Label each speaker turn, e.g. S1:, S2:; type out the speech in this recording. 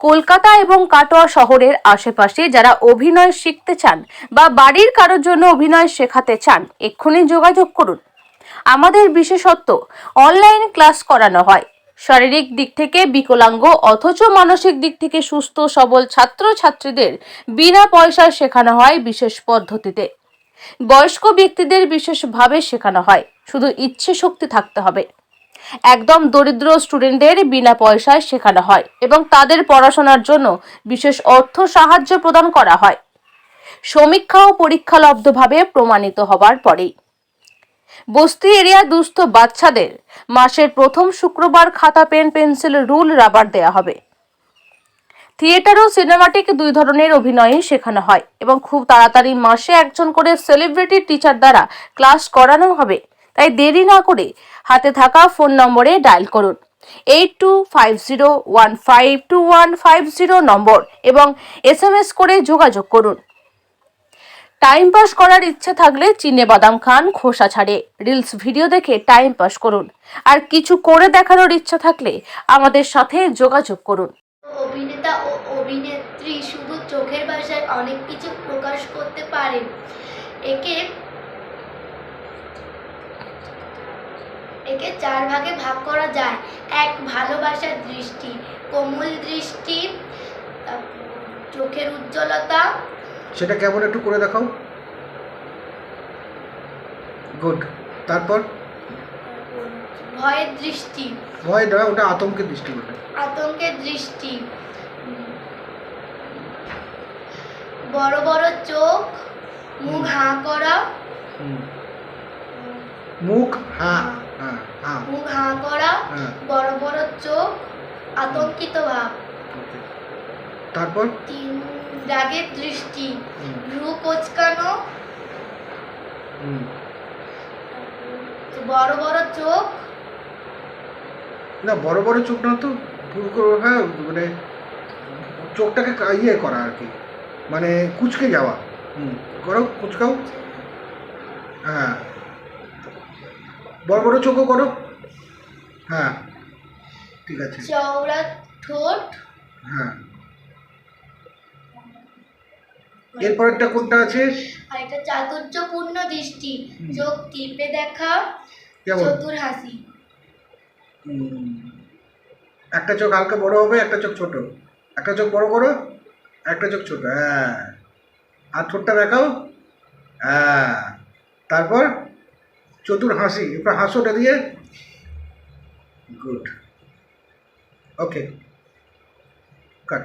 S1: কলকাতা এবং কাটোয়া শহরের আশেপাশে যারা অভিনয় শিখতে চান বা বাড়ির কারোর জন্য অভিনয় শেখাতে চান, এক্ষুনি যোগাযোগ করুন। আমাদের বিশেষত্ব, অনলাইন ক্লাস করানো হয়। শারীরিক দিক থেকে বিকলাঙ্গ অথচ মানসিক দিক থেকে সুস্থ, সবল ছাত্রছাত্রীদের বিনা পয়সায় শেখানো হয় বিশেষ পদ্ধতিতে। বয়স্ক ব্যক্তিদের বিশেষভাবে শেখানো হয়। শুধু ইচ্ছে শক্তি থাকতে হবে। একদম দরিদ্র স্টুডেন্টদের বিনা পয়সায় শেখানো হয় এবং তাদের পড়াশোনার জন্য বিশেষ অর্থ সাহায্য প্রদান করা হয়। সমীক্ষা ও পরীক্ষালব্ধভাবে প্রমাণিত হবার পরেই। বস্তি এরিয়া দুস্থ বাচ্চাদের মাসের প্রথম শুক্রবার খাতা, পেন, পেন্সিল, রুল, রাবার দেয়া হবে। থিয়েটার ও সিনেমাটিক দুই ধরনের অভিনয়ই শেখানো হয় এবং খুব তাড়াতাড়ি মাসে একজন করে সেলিব্রিটি টিচার দ্বারা ক্লাস করানো হবে। তাই দেরি না করে হাতে থাকা ফোন নম্বরে ডায়াল করুন। Eight two five zero one five two one five zero number এবং এস এম এস করে যোগাযোগ করুন। টাইম পাস করার ইচ্ছে থাকলে চিনে বাদাম খান, খোসা ছাড়ে। রিলস ভিডিও দেখে টাইম পাস করুন। আর কিছু করে দেখানোর ইচ্ছা থাকলে আমাদের সাথে যোগাযোগ করুন।
S2: অভিনেতা ও অভিনেত্রী শুধু চোখের ভাষায় অনেক কিছু প্রকাশ করতে পারেন। একে একে চার ভাগে ভাগ করা যায়। এক ভালোবাসার দৃষ্টি কোমল দৃষ্টি চোখের উজ্জ্বলতা।
S3: সেটা কেমন একটু করে দেখাও। গুড তারপর?
S2: ভয়ের দৃষ্টি।
S3: ভয় নয় ওটা আতঙ্কের দৃষ্টি বলে
S2: আতঙ্কের দৃষ্টি। বড় বড় চোখ মুখ হাঁ করা।
S3: মুখ হাঁ।
S2: মুখ হাঁ করা বড় বড় চোখ আতঙ্কিত ভাব।
S3: তারপর?
S2: তিন রাগের দৃষ্টি। ভ্রু কোচকানো। বড় বড় চোখ।
S3: না বড় বড় চোখ না তো পুরো করে হ্যাঁ মানে চোখটাকে ইয়ে করা আর কি। মানে কুচকে যাওয়া। হুম করো কুচকাও। হ্যাঁ। বড় বড় চোখও করো। হ্যাঁ ঠিক আছে।
S2: চওড়া ঠোঁট।
S3: হ্যাঁ। এরপরেরটা কোনটা আছে?
S2: আর এটা চাতুর্যপূর্ণ দৃষ্টি চোখ টিপে দেখা চতুর হাসি।
S3: একটা চোখ হালকা বড় হবে একটা চোখ ছোট। একটা চোখ বড় করো একটা চোখ ছোট। হ্যাঁ। আর ঠোঁটটা দেখাও। হ্যাঁ। তারপর? চতুর হাসি এবার হাসোটা দিয়ে গুড ওকে কাট